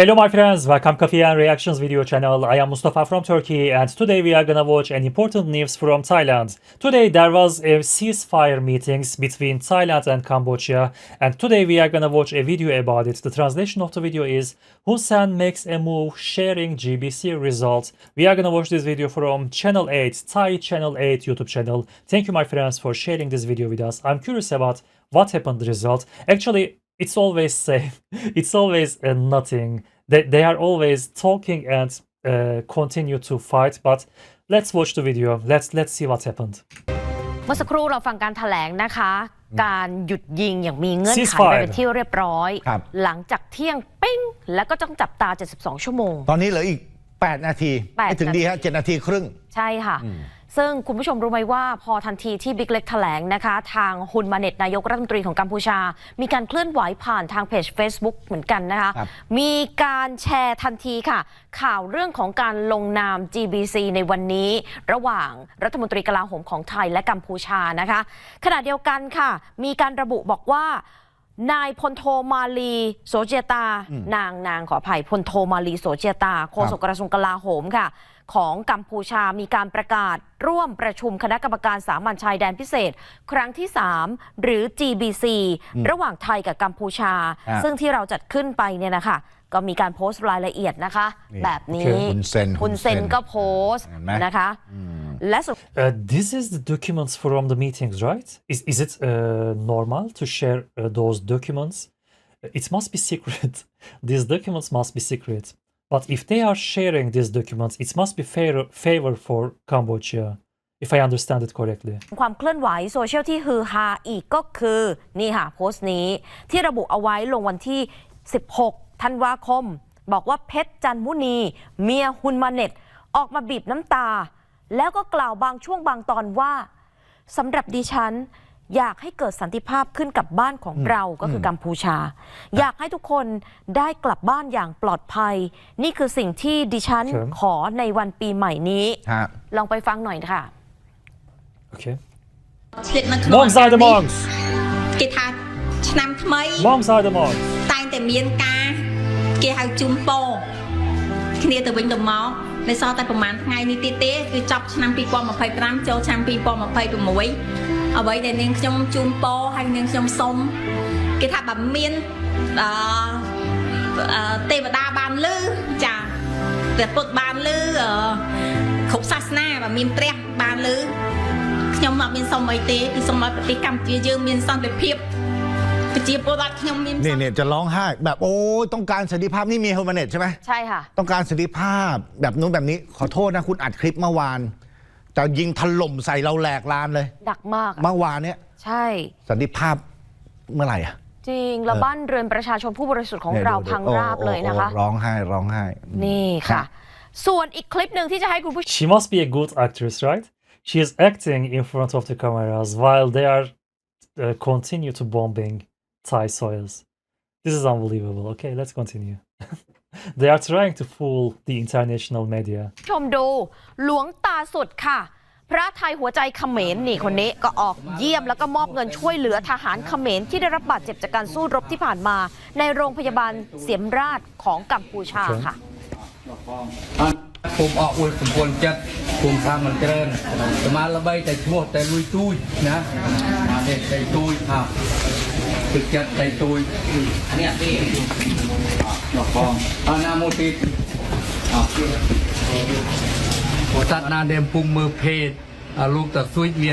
Hello my friends, welcome Coffee and Reactions video channel. I am Mustafa from Turkey and today we are gonna watch an important news from Thailand. Today there was a ceasefire meetings between Thailand and Cambodia and today we are gonna watch a video about it. The translation of the video is Hun Sen makes a move sharing GBC results. We are gonna watch this video from channel 8, Thai channel 8 YouTube channel. Thank you my friends for sharing this video with us. I'm curious about what happened the result. Actually it's always safe. It's always uh, nothing. They, they are always talking and uh, continue to fight. But let's watch the video. Let's let's see what happened. เมื่อสักครู่เราฟังการถแถลงนะคะ การหยุดยิงอย่างมีเงื่อนไข Ceasefire ไปเป็นที่เรียบร้อย ครับ หลังจากเที่ยงปิ้ง แล้วก็ต้องจับตา 72 ชั่วโมง ตอนนี้เหลืออีก 8 นาที แปดไม่ถึงดีฮะ7นาทีครึ่ง ใช่ค่ะ ซึ่งคุณผู้ชมรู้ไหมว่าพอทันทีที่บิ๊กเล็กแถลงนะคะ ทางฮุนมาเน็ตนายกรัฐมนตรีของกัมพูชา มีการเคลื่อนไหวผ่านทางเพจ Facebook เหมือนกันนะคะครับมีการแชร์ทันทีค่ะ ข่าวเรื่องของการลงนาม GBC ในวันนี้ ระหว่างรัฐมนตรีกลาโหมของไทยและกัมพูชานะคะ ขณะเดียวกันค่ะ มีการระบุบอกว่า นายพลโทมาลีโสเจยตา นางนางขออภัยพลโทมาลีโสเจยตาโฆษกกระทรวงกลาโหมค่ะ ของกัมพูชามีการประกาศร่วมประชุมคณะกรรมการสามัญชายแดนพิเศษ ครั้งที่ 3 หรือ GBC ระหว่างไทยกับกัมพูชาอะซึ่งที่เราจัดขึ้นไปเนี่ยนะคะก็มีการโพสต์รายละเอียดนะคะนี่แบบนี้โอเคคุณเซ็นคุณเซนคุณเซ็นก็โพสต์เห็นไหมนะคะ และสุด Uh, this is the documents from the meetings, right? Is is it uh, normal to share uh, those documents? It must be secret. these documents must be secret. But if they are sharing these documents, it must be fair favor for Cambodia, if I understand it correctly. ความเคลื่อนไหวโซเชียลที่ฮือฮาอีกก็คือ นี่ค่ะ โพสต์นี้ที่ระบุเอาไว้ลงวันที่ 16 ธันวาคม บอกว่าเพชรจันมุนี เมียฮุนมาเน็ต ออกมาบีบน้ำตา แล้วก็กล่าวบางช่วงบางตอนว่าสำหรับดิฉัน อยากให้เกิดสันติภาพขึ้นกับบ้านของเราก็คือกัมพูชา อยากให้ทุกคนได้กลับบ้านอย่างปลอดภัย นี่คือสิ่งที่ดิฉัน ครับ ขอในวันปีใหม่นี้ ฮะ ลองไปฟังหน่อยค่ะ Okay. ឆ្លៀតនៅក្នុង Monks are the monks. គេថាឆ្នាំថ្មី Monks are the monks. តែងតែមានការគេហៅជូនពរគ្នាទៅវិញទៅមក នៅសល់តែប្រហែលថ្ងៃនេះទៀតទេគឺចប់ឆ្នាំ2025ចូលឆ្នាំ2026អ្វីដែលនាងខ្ញុំជូនពរហើយនាងខ្ញុំសុំគេថាបើមានអឺអឺទេវតាបានលឺចាព្រះពុទ្ធបានលឺអឺគ្រប់សាសនាបើមានព្រះបានលឺខ្ញុំអត់មានសុំអីទេគឺសុំឲ្យប្រទេសកម្ពុជាយើងមានសន្តិភាព ប្រជាពលរដ្ឋខ្ញុំមាន นี่เนี่ยจะร้องไห้ แบบโอ้ยต้องการสันติภาพนี่มีเฮลมาเน็ตใช่ไหม ใช่ค่ะ ต้องการสันติภาพแบบนู้นแบบนี้ขอโทษนะคุณอัดคลิปเมื่อวาน แต่ยิงถล่มใส่เราแหลกลานเลย ดักมากอะ เมื่อวานเนี้ย ใช่ สันติภาพเมื่อไหร่อะ จริง แล้วบ้านเรือนประชาชนผู้บริสุทธิ์ของ นี่ย เรา ดูดิ พัง โอ้ ราบเลยนะคะ โอ้ร้องไห้ร้องไห้ นี่ค่ะ ส่วนอีกคลิปหนึ่งที่จะให้คุณผู้ชม She must be a good actress, right? She is acting in front of the cameras while they are uh, continue to bombing Thai soils. This is unbelievable. Okay, let's continue. they are trying to fool the international media. ชมดูหลวงตาสุดค่ะ พระไทยหัวใจเขมรนี่คนนี้ก็ออกเยี่ยมแล้วก็มอบเงินช่วยเหลือทหารเขมรที่ได้รับบาดเจ็บจากการสู้รบที่ผ่านมา ในโรงพยาบาลเสียมราชของกัมพูชาค่ะ ผมออกอวยสมควรจัดภูมทำมันเจริญจะมาละใบแต่ชั่วแต่ลุยตุ้ยนะมาเด็กใจตุ้ยครับ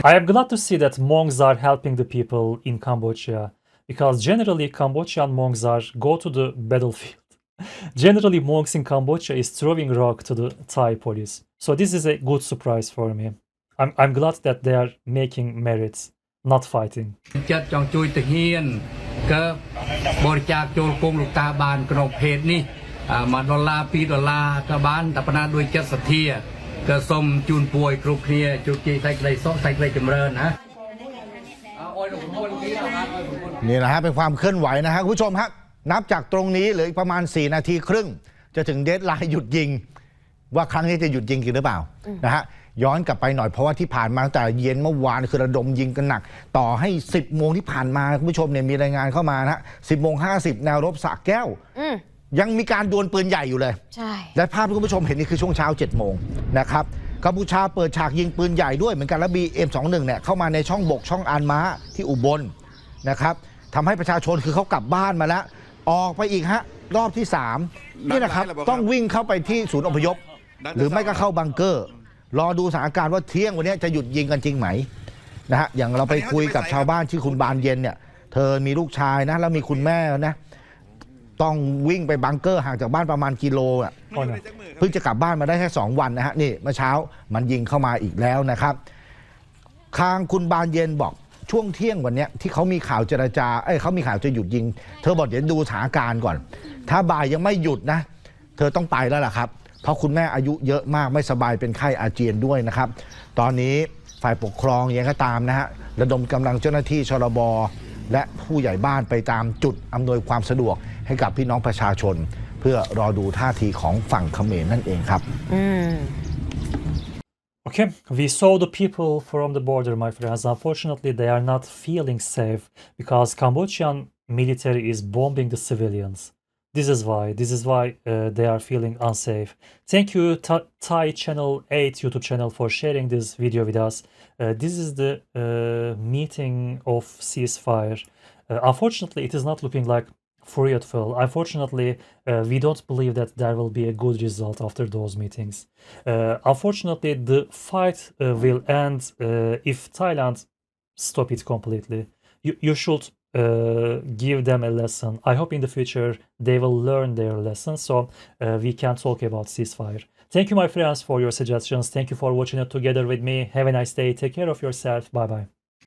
I am glad to see that monks are helping the people in Cambodia because generally Cambodian monks are go to the battlefield. generally monks in Cambodia is throwing rock to the Thai police. So this is a good surprise for me. I'm, I'm glad that they are making merits. not fighting. ចិត្តចង់ជួយទាហានក៏បរិច្ចាគចូលគង់លោកតាបានក្នុងភេទនេះ1ដុល្លារ2ដុល្លារក៏បានតែប៉ុណ្ណាដោយចិត្តសទ្ធាក៏សូមជូនពួយគ្រប់គ្នាជោគជ័យសេចក្តីសុខសេចក្តីចម្រើនណាអើយលោកប្រពន្ធទៀតអត់អើយប្រពន្ធ นี่นะฮะเป็นความเคลื่อนไหวนะฮะคุณผู้ชมฮะนับจากตรงนี้เหลืออีกประมาณ 4 นาทีครึ่ง จะถึงเดทไลน์หยุดยิง ว่าครั้งนี้จะหยุดยิงจริงหรือเปล่านะฮะ ย้อนกลับไปหน่อยเพราะว่าที่ผ่านมาตั้งแต่เย็นเมื่อวานคือระดมยิงกันหนัก ต่อให้ 10 โมงที่ผ่านมาคุณผู้ชมเนี่ยมีรายงานเข้ามานะฮะ10โมง50แนวรบสระแก้วอืมยังมีการดวลปืนใหญ่อยู่เลย ใช่ และภาพที่คุณผู้ชมเห็นนี่คือช่วงเช้า7จ็ดโมงนะครับกัมพูชาเปิดฉากยิงปืนใหญ่ด้วยเหมือนกันแล้วบีเอ็มสองหนึ่งเนี่ยเข้ามาในช่องบกช่องอานม้าที่อุบลนะครับทำให้ประชาชนคือเขากลับบ้านมาแล้ว ออกไปอีกฮะรอบที่3นี่นะครับต้องวิ่งเข้าไปที่ศูนย์อพยพ หรือไม่ก็เข้าบังเกอร์ รอดูสถานการณ์ว่าเที่ยงวันนี้จะหยุดยิงกันจริงไหมนะฮะอย่างเราไปคุยกับชาวบ้านชื่อคุณบานเย็นเนี่ย เธอมีลูกชายนะแล้วมีคุณแม่นะ ต้องวิ่งไปบังเกอร์ห่างจากบ้านประมาณกิโลอะ Oh no. เพิ่งจะกลับบ้านมาได้แค่2วันนะฮะนี่เมื่อเช้ามันยิงเข้ามาอีกแล้วนะครับทางคุณบานเย็นบอกช่วงเที่ยงวันเนี้ยที่เขามีข่าวเจรจาเอ้ยเขามีข่าวจะหยุดยิง เธอบอกเดี๋ยวดูสถานการณ์ก่อน ถ้าบ่ายยังไม่หยุดนะ เธอต้องไปแล้วล่ะครับ เพราะคุณแม่อายุเยอะมากไม่สบายเป็นไข้อาเจียนด้วยนะครับ ตอนนี้ฝ่ายปกครองยังก็ตามนะฮะระดมกำลังเจ้าหน้าที่ชลบและผู้ใหญ่บ้านไปตามจุดอำนวยความสะดวกให้กับพี่น้องประชาชน เพื่อรอดูท่าทีของฝั่งเขมรนั่นเองครับอืม Okay, we saw the people from the border, my friends. Unfortunately, they are not feeling safe because Cambodian military is bombing the civilians. This is why. This is why uh, they are feeling unsafe. Thank you, Tha- Thai Channel 8 YouTube channel, for sharing this video with us. Uh, this is the uh, meeting of ceasefire. Uh, unfortunately, it is not looking like fruitful. Unfortunately, uh, we don't believe that there will be a good result after those meetings. Uh, unfortunately, the fight will end if Thailand stop it completely. You, you should uh, give them a lesson. I hope in the future they will learn their lesson so uh, we can talk about ceasefire. Thank you, my friends, for your suggestions. Thank you for watching it together with me. Have a nice day. Take care of yourself. Bye bye.